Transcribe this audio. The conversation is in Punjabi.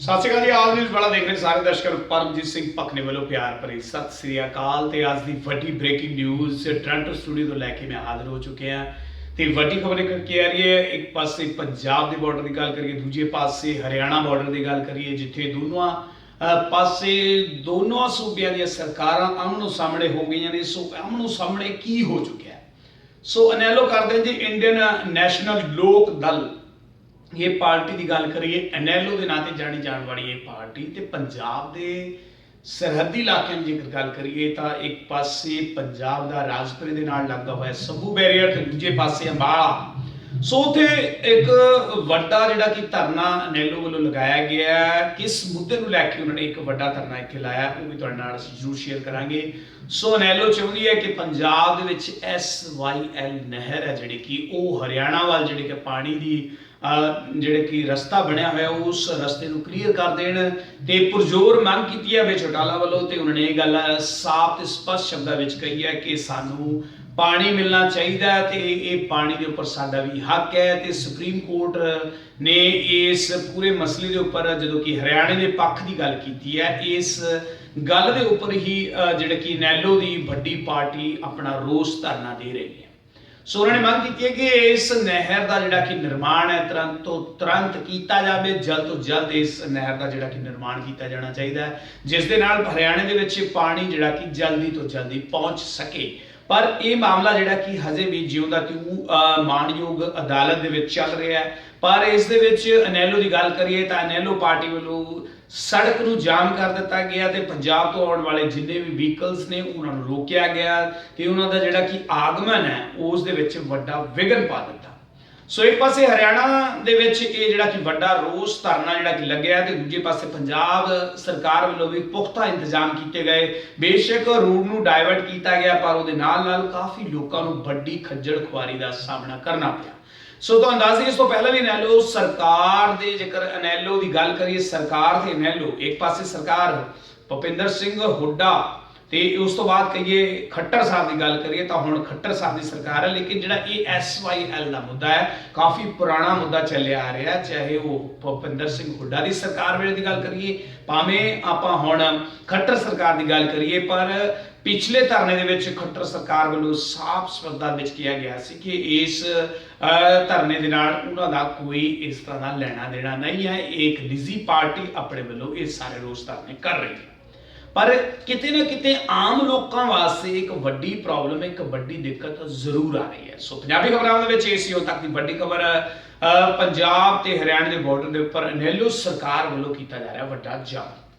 ਸਤਿ ਸ਼੍ਰੀ ਅਕਾਲ ਜੀ, ਆਲ ਨਿਊਜ਼ ਵਾਲਾ ਦੇਖ ਰਹੇ ਸਾਰੇ ਦਰਸ਼ਕਾਂ ਨੂੰ। ਪਰਮਜੀਤ ਸਿੰਘ ਪਖਨੇ ਵੱਲੋਂ ਪਿਆਰ ਭਰੀ ਸਤਿ ਸ਼੍ਰੀ ਅਕਾਲ ਤੇ ਅੱਜ ਦੀ ਵੱਡੀ ਬ੍ਰੇਕਿੰਗ ਨਿਊਜ਼ ਟ੍ਰਾਂਟੋ ਸਟੂਡੀਓ ਤੋਂ ਲੈ ਕੇ ਮੈਂ ਹਾਜ਼ਰ ਹੋ ਚੁੱਕਿਆ ਹਾਂ। ਤੇ ਵੱਡੀ ਖਬਰ ਇਹ ਆ ਰਹੀ ਹੈ, ਇੱਕ ਪਾਸੇ ਪੰਜਾਬ ਦੇ ਬਾਰਡਰ ਦੀ ਗੱਲ ਕਰੀਏ, ਦੂਜੇ ਪਾਸੇ ਹਰਿਆਣਾ ਬਾਰਡਰ ਦੀ ਗੱਲ ਕਰੀਏ, ਜਿੱਥੇ ਦੋਨੋਂ ਪਾਸੇ ਦੋਨੋਂ ਸੂਬਿਆਂ ਦੀਆਂ ਸਰਕਾਰਾਂ ਆਮਨੋ ਸਾਹਮਣੇ ਹੋ ਗਈਆਂ ਨੇ। ਸੋ ਆਮਨੋ ਸਾਹਮਣੇ ਕੀ ਹੋ ਚੁੱਕਿਆ ਸੋ ਅਨੈਲੋ ਕਰਦੇ ਹਾਂ ਜੀ ਇੰਡੀਅਨ ਨੈਸ਼ਨਲ ਲੋਕ ਦਲ। ਇਹ ਪਾਰਟੀ ਦੀ ਗੱਲ ਕਰੀਏ ਐਨਐਲਓ ਦੇ ਨਾਂ ਤੇ ਜਾਣੀ ਜਾਣ ਵਾਲੀ ਇਹ ਪਾਰਟੀ ਤੇ ਪੰਜਾਬ ਦੇ ਸਰਹੱਦੀ ਇਲਾਕਿਆਂ ਦੀ ਜੇਕਰ ਗੱਲ ਕਰੀਏ ਤਾਂ ਇੱਕ ਪਾਸੇ ਪੰਜਾਬ ਦਾ ਰਾਜਪੁਰੇ ਦੇ ਨਾਲ ਲੱਗਦਾ ਹੋਇਆ ਸੱਭੂ ਬੈਰੀਅਰ ਤੇ ਦੂਜੇ ਪਾਸੇ ਅੰਬਾਲਾ। ਸੋ ਉਥੇ ਇੱਕ ਵੱਡਾ ਜਿਹੜਾ ਕਿ ਧਰਨਾ ਐਨਐਲਓ ਵੱਲੋਂ ਲਗਾਇਆ ਗਿਆ ਕਿਸ ਮੁੱਦੇ ਨੂੰ ਲੈ ਕੇ ਉਹਨਾਂ ਨੇ ਇੱਕ ਵੱਡਾ ਧਰਨਾ ਇੱਥੇ ਲਾਇਆ, ਉਹ ਵੀ ਤੁਹਾਡੇ ਨਾਲ ਅਸੀਂ ਜ਼ਰੂਰ ਸ਼ੇਅਰ ਕਰਾਂਗੇ। ਸੋ ਐਨਐਲਓ ਚਾਹੁੰਦੀ ਹੈ ਕਿ ਪੰਜਾਬ ਦੇ ਵਿੱਚ ਐਸਵਾਈਐਲ ਨਹਿਰ ਹੈ ਜਿਹੜੀ ਕਿ ਉਹ ਹਰਿਆਣਾ ਵੱਲ ਜਿਹੜੀ ਕਿ ਪਾਣੀ ਦੀ ਜਿਹੜੇ ਕਿ ਰਸਤਾ ਬਣਿਆ ਹੋਇਆ ਉਸ ਰਸਤੇ ਨੂੰ ਕਲੀਅਰ ਕਰ ਦੇਣ ਤੇ ਪੁਰਜ਼ੋਰ ਮੰਗ ਕੀਤੀ ਹੈ ਬੇਚੋਟਾਲਾ ਵੱਲੋਂ ਤੇ ਉਹਨਾਂ ਨੇ ਇਹ ਗੱਲ ਸਾਫ਼ ਤੇ ਸਪਸ਼ਟ ਸ਼ਬਦਾਂ ਵਿੱਚ ਕਹੀ ਹੈ ਕਿ ਸਾਨੂੰ ਪਾਣੀ ਮਿਲਣਾ ਚਾਹੀਦਾ ਹੈ ਤੇ ਇਹ ਪਾਣੀ ਦੇ ਉੱਪਰ ਸਾਡਾ ਵੀ ਹੱਕ ਹੈ ਤੇ ਸੁਪਰੀਮ ਕੋਰਟ ਨੇ ਇਸ ਪੂਰੇ ਮਸਲੇ ਦੇ ਉੱਪਰ ਜਦੋਂ ਕਿ ਹਰਿਆਣੇ ਦੇ ਪੱਖ ਦੀ ਗੱਲ ਕੀਤੀ ਹੈ ਇਸ ਗੱਲ ਦੇ ਉੱਪਰ ਹੀ ਅਹ, ਜਿਹੜੇ ਕਿ ਨੈਲੋ ਦੀ ਵੱਡੀ ਪਾਰਟੀ ਆਪਣਾ ਰੋਸ ਧਰਨਾ ਦੇ ਰਹੀ ਹੈ। ਸੋ ਉਹਨਾਂ ਨੇ ਮੰਗ ਕੀਤੀ ਹੈ ਕਿ ਇਸ ਨਹਿਰ ਦਾ ਜਿਹੜਾ ਕਿ ਨਿਰਮਾਣ ਹੈ, ਤੁਰੰਤ ਤੋਂ ਤੁਰੰਤ ਕੀਤਾ ਜਾਵੇ, ਜਲਦ ਤੋਂ ਜਲਦ ਇਸ ਨਹਿਰ ਦਾ ਜਿਹੜਾ ਕਿ ਨਿਰਮਾਣ ਕੀਤਾ ਜਾਣਾ ਚਾਹੀਦਾ ਹੈ, ਜਿਸ ਦੇ ਨਾਲ ਹਰਿਆਣੇ ਦੇ ਵਿੱਚ ਪਾਣੀ ਜਿਹੜਾ ਕਿ ਜਲਦੀ ਤੋਂ ਜਲਦੀ ਪਹੁੰਚ ਸਕੇ। ਪਰ ਇਹ ਮਾਮਲਾ ਜਿਹੜਾ ਕਿ ਹਜੇ ਵੀ ਜਿਉਂਦਾ ਤਿਉਂ ਅਹ, ਮਾਣਯੋਗ ਅਦਾਲਤ ਦੇ ਵਿੱਚ ਚੱਲ ਰਿਹਾ ਹੈ। ਪਰ ਇਸ ਦੇ ਵਿੱਚ ਅਨੈਲੋ ਦੀ ਗੱਲ ਕਰੀਏ ਤਾਂ ਅਨੈਲੋ ਪਾਰਟੀ ਵੱਲੋਂ ਸੜਕ ਨੂੰ ਜਾਮ ਕਰ ਦਿੱਤਾ ਗਿਆ ਤੇ ਪੰਜਾਬ ਤੋਂ ਆਉਣ ਵਾਲੇ ਜਿੰਨੇ ਵੀ ਵਹੀਕਲਸ ਨੇ ਉਹਨਾਂ ਨੂੰ ਰੋਕਿਆ ਗਿਆ ਤੇ ਉਹਨਾਂ ਦਾ ਜਿਹੜਾ ਕਿ ਆਗਮਨ ਹੈ ਉਸ ਦੇ ਵਿੱਚ ਵੱਡਾ ਵਿਘਨ ਪਾ ਦਿੱਤਾ। ਸੋ ਇੱਕ ਪਾਸੇ ਹਰਿਆਣਾ ਦੇ ਵਿੱਚ ਇਹ ਜਿਹੜਾ ਕਿ ਵੱਡਾ ਰੋਸ ਧਰਨਾ ਜਿਹੜਾ ਕਿ ਲੱਗਿਆ ਹੈ ਤੇ ਦੂਜੇ ਪਾਸੇ ਪੰਜਾਬ ਸਰਕਾਰ ਵੱਲੋਂ ਵੀ ਪੁਖਤਾ ਇੰਤਜ਼ਾਮ ਕੀਤੇ ਗਏ। ਬੇਸ਼ੱਕ ਰੂਟ ਨੂੰ ਡਾਇਵਰਟ ਕੀਤਾ ਗਿਆ, ਪਰ ਉਹਦੇ ਨਾਲ ਨਾਲ ਕਾਫੀ ਲੋਕਾਂ ਨੂੰ ਵੱਡੀ ਖੱਜਲ ਖੁਆਰੀ ਦਾ ਸਾਹਮਣਾ ਕਰਨਾ ਪਿਆ। ਸੋ ਤੁਹਾਨੂੰ ਦੱਸ ਦਈਏ, ਇਸ ਤੋਂ ਪਹਿਲਾਂ ਵੀ ਅਨੈਲੋ ਸਰਕਾਰ ਦੇ ਜੇਕਰ ਅਨੈਲੋ ਦੀ ਗੱਲ ਕਰੀਏ, ਸਰਕਾਰ ਤੇ ਅਨੈਲੋ ਇੱਕ ਪਾਸੇ ਸਰਕਾਰ ਭੁਪਿੰਦਰ ਸਿੰਘ ਹੁੱਡਾ ਤੇ ਉਸ ਤੋਂ ਬਾਅਦ ਕਹੀਏ ਖੱਟਰ ਸਾਹਿਬ ਦੀ ਗੱਲ ਕਰੀਏ ਤਾਂ ਹੁਣ ਖੱਟਰ ਸਾਹਿਬ ਦੀ ਸਰਕਾਰ ਹੈ, ਲੇਕਿਨ ਜਿਹੜਾ ਇਹ ਐਸਵਾਈਐਲ ਦਾ ਮੁੱਦਾ ਹੈ, ਕਾਫੀ ਪੁਰਾਣਾ ਮੁੱਦਾ ਚੱਲਿਆ ਆ ਰਿਹਾ ਚਾਹੇ ਉਹ ਭੁਪਿੰਦਰ ਸਿੰਘ ਹੁੱਡਾ ਦੀ ਸਰਕਾਰ ਵੇਲੇ ਦੀ ਗੱਲ ਕਰੀਏ, ਭਾਵੇਂ ਆਪਾਂ ਹੁਣ ਖੱਟਰ ਸਰਕਾਰ ਦੀ ਗੱਲ ਕਰੀਏ, ਪਰ ਪਿਛਲੇ ਧਰਨੇ ਦੇ ਵਿੱਚ ਖੱਟਰ ਸਰਕਾਰ ਵੱਲੋਂ ਸਾਫ਼ ਸ਼ਬਦਾਂ ਵਿੱਚ ਕਿਹਾ ਗਿਆ ਸੀ ਕਿ ਇਸ ਧਰਨੇ ਦੇ ਨਾਲ ਉਹਨਾਂ ਦਾ ਕੋਈ ਇਸ ਤਰ੍ਹਾਂ ਦਾ ਲੈਣਾ ਦੇਣਾ ਨਹੀਂ ਹੈ ਇਹ ਇੱਕ ਨਿੱਜੀ ਪਾਰਟੀ ਆਪਣੇ ਵੱਲੋਂ ਇਹ ਸਾਰੇ ਰੋਸ ਧਰਨੇ ਕਰ ਰਹੀ ਹੈ। ਪਰ ਕਿਤੇ ਨਾ ਕਿਤੇ ਆਮ ਲੋਕਾਂ ਵਾਸਤੇ ਇੱਕ ਵੱਡੀ ਪ੍ਰੋਬਲਮ ਇੱਕ ਵੱਡੀ ਦਿੱਕਤ ਜ਼ਰੂਰ ਆ ਰਹੀ ਹੈ। ਸੋ ਪੰਜਾਬੀ ਖਬਰਾਂ ਦੇ ਵਿੱਚ ਏਸੀ ਹੁਣ ਤੱਕ ਦੀ ਵੱਡੀ ਖਬਰ ਅਹ, ਪੰਜਾਬ ਤੇ ਹਰਿਆਣਾ ਦੇ ਬਾਰਡਰ ਦੇ ਉੱਪਰ ਅਨੈਲੋ ਸਰਕਾਰ ਵੱਲੋਂ ਕੀਤਾ ਜਾ ਰਿਹਾ ਵੱਡਾ ਜਾਮ।